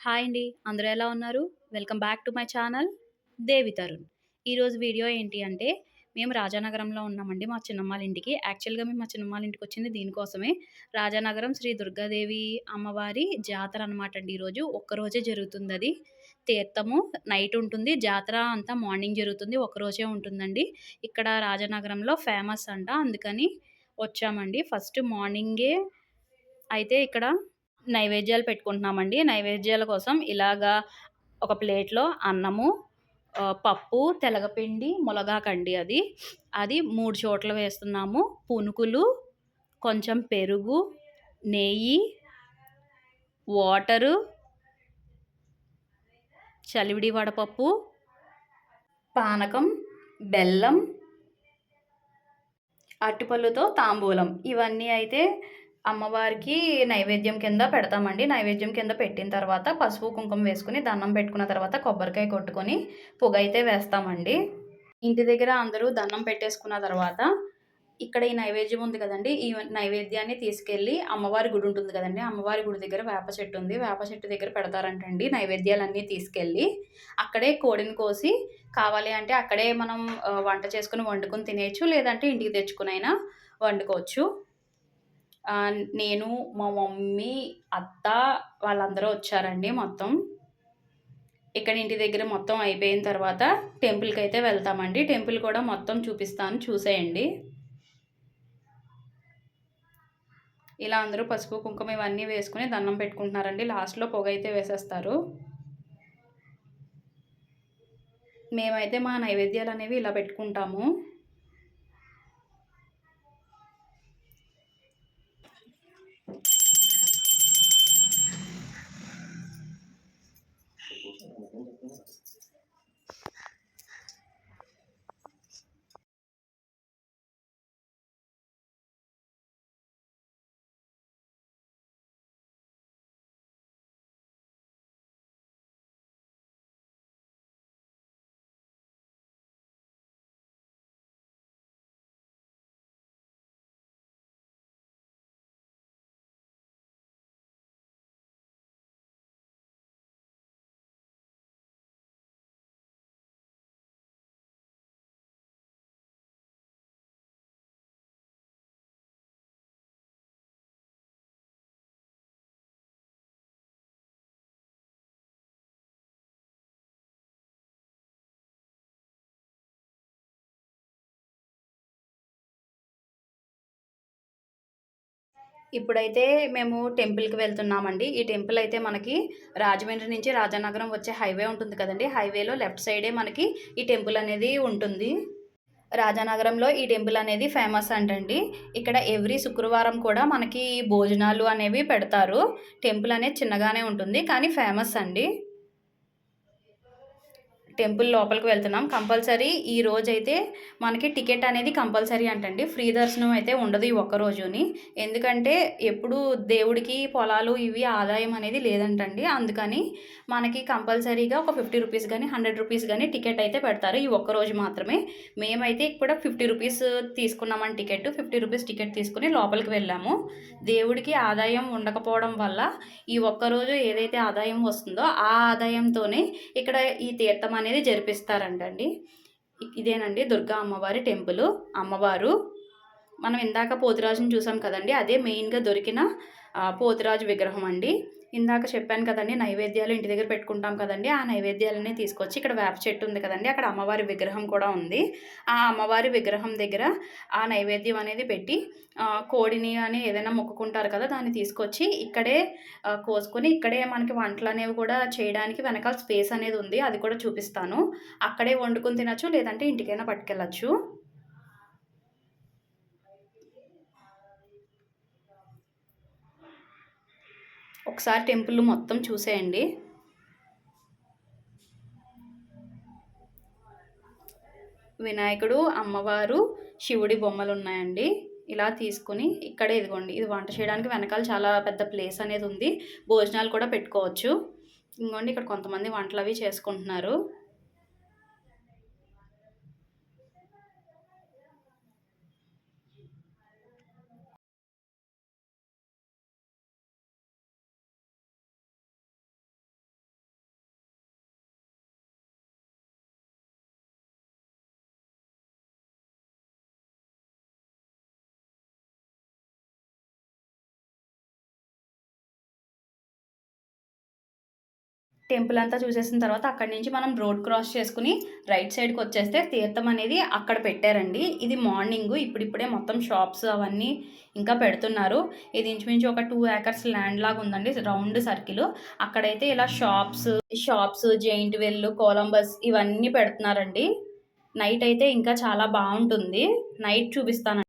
Hi అండి. అందరూ ఎలా ఉన్నారు? Welcome back to my channel Devi Tarun. ఈరోజు వీడియో ఏంటి అంటే మేము రాజానగరంలో ఉన్నామండి. మా చిన్నమ్మాల ఇంటికి. యాక్చువల్గా మేము మా చిన్నమ్మాల ఇంటికి వచ్చింది దీనికోసమే. రాజానగరం శ్రీ దుర్గాదేవి అమ్మవారి జాతర అనమాట అండి ఈరోజు. ఒక్కరోజే జరుగుతుంది అది తీర్థము నైట్ ఉంటుంది. జాతర అంతా మార్నింగ్ జరుగుతుంది. ఒక్కరోజే ఉంటుందండి. ఇక్కడ రాజానగరంలో ఫేమస్ అంట. అందుకని వచ్చామండి. ఫస్ట్ మార్నింగే అయితే ఇక్కడ నైవేద్యాలు పెట్టుకుంటున్నామండి. నైవేద్యాల కోసం ఇలాగా ఒక ప్లేట్లో అన్నము పప్పు తెలగపిండి ములగాకండి అది. అది మూడు చోట్ల వేస్తున్నాము. పునుకులు కొంచెం పెరుగు నెయ్యి వాటరు చలివిడి వడపప్పు పానకం బెల్లం అట్టుపళ్ళుతో తాంబూలం. ఇవన్నీ అయితే అమ్మవారికి నైవేద్యం కింద పెడతామండి. నైవేద్యం కింద పెట్టిన తర్వాత పసుపు కుంకుమ వేసుకుని దండం పెట్టుకున్న తర్వాత కొబ్బరికాయ కొట్టుకొని పొగ అయితే వేస్తామండి. ఇంటి దగ్గర అందరూ దండం పెట్టేసుకున్న తర్వాత ఇక్కడ ఈ నైవేద్యం ఉంది కదండి. ఈ నైవేద్యాన్ని తీసుకెళ్ళి అమ్మవారి గుడి ఉంటుంది కదండి. అమ్మవారి గుడి దగ్గర వేప చెట్టు ఉంది. వేప చెట్టు దగ్గర పెడతారంటండి. నైవేద్యాలన్నీ తీసుకెళ్ళి అక్కడే కోడిని కోసి కావాలి అంటే అక్కడే మనం వంట చేసుకుని వండుకొని తినేయచ్చు. లేదంటే ఇంటికి తెచ్చుకునైనా వండుకోవచ్చు. నేను మా మమ్మీ అత్త వాళ్ళందరూ వచ్చారండి మొత్తం. ఇక్కడ ఇంటి దగ్గర మొత్తం అయిపోయిన తర్వాత టెంపుల్కి అయితే వెళ్తామండి. టెంపుల్ కూడా మొత్తం చూపిస్తాను చూసేయండి. ఇలా అందరూ పసుపు కుంకుమ ఇవన్నీ వేసుకుని దండం పెట్టుకుంటున్నారండి. లాస్ట్లో పొగ అయితే వేసేస్తారు. మేమైతే మా నైవేద్యాలు అనేవి ఇలా పెట్టుకుంటాము. ఇప్పుడైతే మేము టెంపుల్కి వెళ్తున్నామండి. ఈ టెంపుల్ అయితే మనకి రాజమండ్రి నుంచి రాజానగరం వచ్చే హైవే ఉంటుంది కదండి. హైవేలో లెఫ్ట్ సైడే మనకి ఈ టెంపుల్ అనేది ఉంటుంది. రాజానగరంలో ఈ టెంపుల్ అనేది ఫేమస్ అంటండి. ఇక్కడ ఎవ్రీ శుక్రవారం కూడా మనకి భోజనాలు అనేవి పెడతారు. టెంపుల్ అనేది చిన్నగానే ఉంటుంది కానీ ఫేమస్ అండి. టెంపుల్ లోపలికి వెళ్తున్నాం. కంపల్సరీ ఈ రోజైతే మనకి టికెట్ అనేది కంపల్సరీ అంటండి. ఫ్రీ దర్శనం అయితే ఉండదు ఈ ఒక్క రోజుని. ఎందుకంటే ఎప్పుడు దేవుడికి పొలాలు ఇవి ఆదాయం అనేది లేదంటండి. అందుకని మనకి కంపల్సరీగా ఒక ఫిఫ్టీ రూపీస్ కానీ హండ్రెడ్ రూపీస్ కానీ టికెట్ అయితే పెడతారు ఈ ఒక్క రోజు మాత్రమే. మేమైతే ఇక్కడ ఫిఫ్టీ రూపీస్ తీసుకున్నామని టికెట్ ఫిఫ్టీ రూపీస్ టికెట్ తీసుకుని లోపలికి వెళ్ళాము. దేవుడికి ఆదాయం ఉండకపోవడం వల్ల ఈ ఒక్కరోజు ఏదైతే ఆదాయం వస్తుందో ఆ ఆదాయంతోనే ఇక్కడ ఈ తీర్థం అనేది అనేది జరిపిస్తారంటండి. ఇదేనండి దుర్గా అమ్మవారి టెంపుల్. అమ్మవారు మనం ఇందాక పోతురాజుని చూసాం కదండి అదే మెయిన్గా దొరికిన పోతురాజు విగ్రహం అండి. ఇందాక చెప్పాను కదండి నైవేద్యాలు ఇంటి దగ్గర పెట్టుకుంటాం కదండి ఆ నైవేద్యాలనే తీసుకొచ్చి ఇక్కడ వేప చెట్టు ఉంది కదండి అక్కడ అమ్మవారి విగ్రహం కూడా ఉంది. ఆ అమ్మవారి విగ్రహం దగ్గర ఆ నైవేద్యం అనేది పెట్టి కోడిని అని ఏదైనా మొక్కుకుంటారు కదా దాన్ని తీసుకొచ్చి ఇక్కడే కోసుకొని ఇక్కడే మనకి వంటలు అనేవి కూడా చేయడానికి వెనకాల స్పేస్ అనేది ఉంది అది కూడా చూపిస్తాను. అక్కడే వండుకొని తినచ్చు లేదంటే ఇంటికైనా పట్టుకెళ్ళచ్చు. ఒకసారి టెంపుల్ మొత్తం చూసేయండి. వినాయకుడు అమ్మవారు శివుడి బొమ్మలు ఉన్నాయండి. ఇలా తీసుకుని ఇక్కడే ఇదిగోండి ఇది వంట చేయడానికి వెనకాల చాలా పెద్ద ప్లేస్ అనేది ఉంది. భోజనాలు కూడా పెట్టుకోవచ్చు. ఇంకోండి ఇక్కడ కొంతమంది వంటలు అవి చేసుకుంటున్నారు. టెంపుల్ అంతా చూసేసిన తర్వాత అక్కడి నుంచి మనం రోడ్ క్రాస్ చేసుకుని రైట్ సైడ్కి వచ్చేస్తే తీర్థం అనేది అక్కడ పెట్టారండి. ఇది మార్నింగ్ ఇప్పుడిప్పుడే మొత్తం షాప్స్ అవన్నీ ఇంకా పెడుతున్నారు. ఇది ఇంచుమించు ఒక టూ ఏకర్స్ ల్యాండ్ లాగా ఉందండి రౌండ్ సర్కిల్. అక్కడైతే ఇలా shops shops giant wheel Columbus ఇవన్నీ పెడుతున్నారండి. నైట్ అయితే ఇంకా చాలా బాగుంటుంది. నైట్ చూపిస్తాను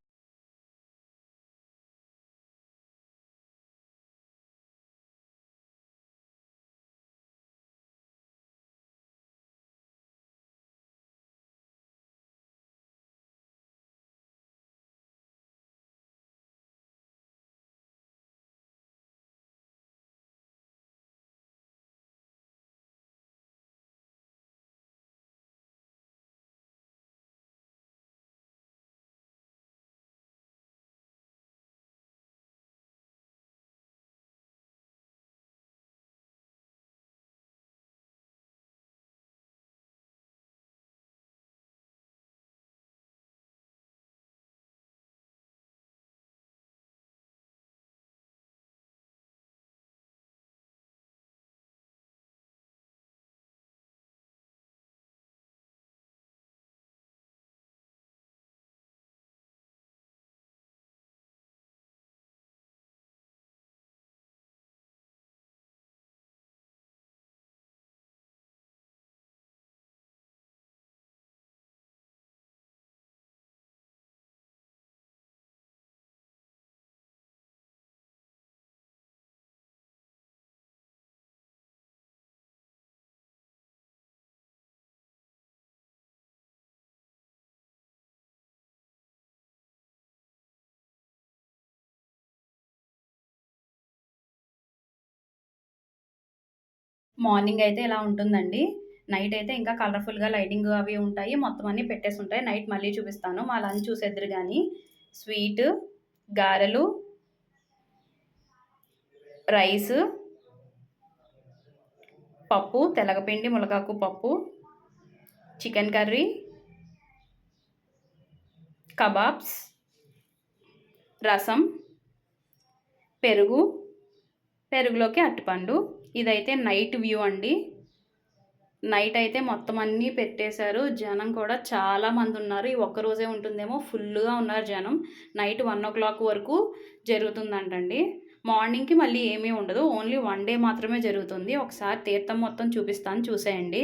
మార్నింగ్ అయితే ఇలా ఉంటుందండి. నైట్ అయితే ఇంకా కలర్ఫుల్గా లైటింగ్ అవి ఉంటాయి. మొత్తం అన్నీ పెట్టేసి ఉంటాయి. నైట్ మళ్ళీ చూపిస్తాను. మా లంచ్ చూసేద్దరు కానీ స్వీట్ గారెలు రైస్ పప్పు తెలగపిండి ములగాకు పప్పు చికెన్ కర్రీ కబాబ్స్ రసం పెరుగు పెరుగులోకి అట్టుపండు ఇదైతే నైట్ వ్యూ అండి. నైట్ అయితే మొత్తం అన్నీ పెట్టేశారు. జనం కూడా చాలా మంది ఉన్నారు. ఈ ఒక్కరోజే ఉంటుందేమో ఫుల్గా ఉన్నారు జనం. నైట్ వన్ ఓ క్లాక్ వరకు జరుగుతుందంటండి. మార్నింగ్కి మళ్ళీ ఏమీ ఉండదు. ఓన్లీ వన్ డే మాత్రమే జరుగుతుంది. ఒకసారి తీర్థం మొత్తం చూపిస్తాను చూసేయండి.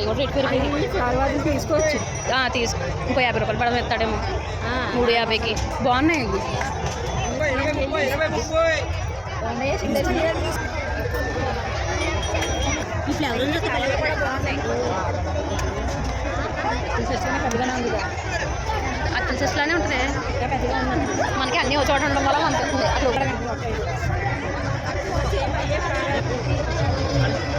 అవి కూడా రేట్ పెరిగింది తర్వాత తీసుకోవచ్చు తీసుకో ఇంకో యాభై రూపాయలు పడవ ఎత్తాడేమో. మూడు యాభైకి. బాగున్నాయండి ఈ ఫ్లేవర్ కూడా బాగున్నాయి. పెద్దగానే ఉంది అత్తల చెస్లానే ఉంటుంది. పెద్దగా ఉంది మనకి అన్నీ ఒక చోట ఉండడం వల్ల అనిపిస్తుంది అట్లా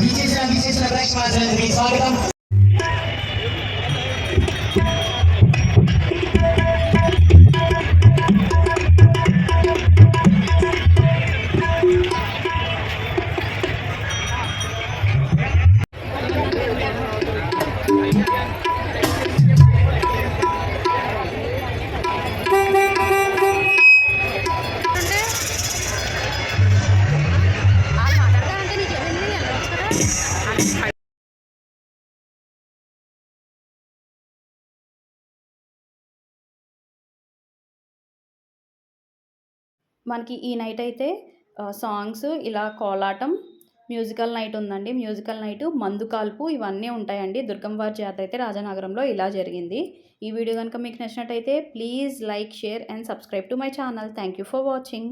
విశేష విశేష ప్రేక్షకులందరికీ స్వాగతం మనకి ఈ నైట్ అయితే సాంగ్స్ ఇలా కోలాటం మ్యూజికల్ నైట్ ఉందండి. మ్యూజికల్ నైట్ మందు కాల్పు ఇవన్నీ ఉంటాయండి. దుర్గంవారి జాతర అయితే రాజానగరంలో ఇలా జరిగింది. ఈ వీడియో కనుక మీకు నచ్చినట్టయితే please like share and subscribe to my channel thank you for watching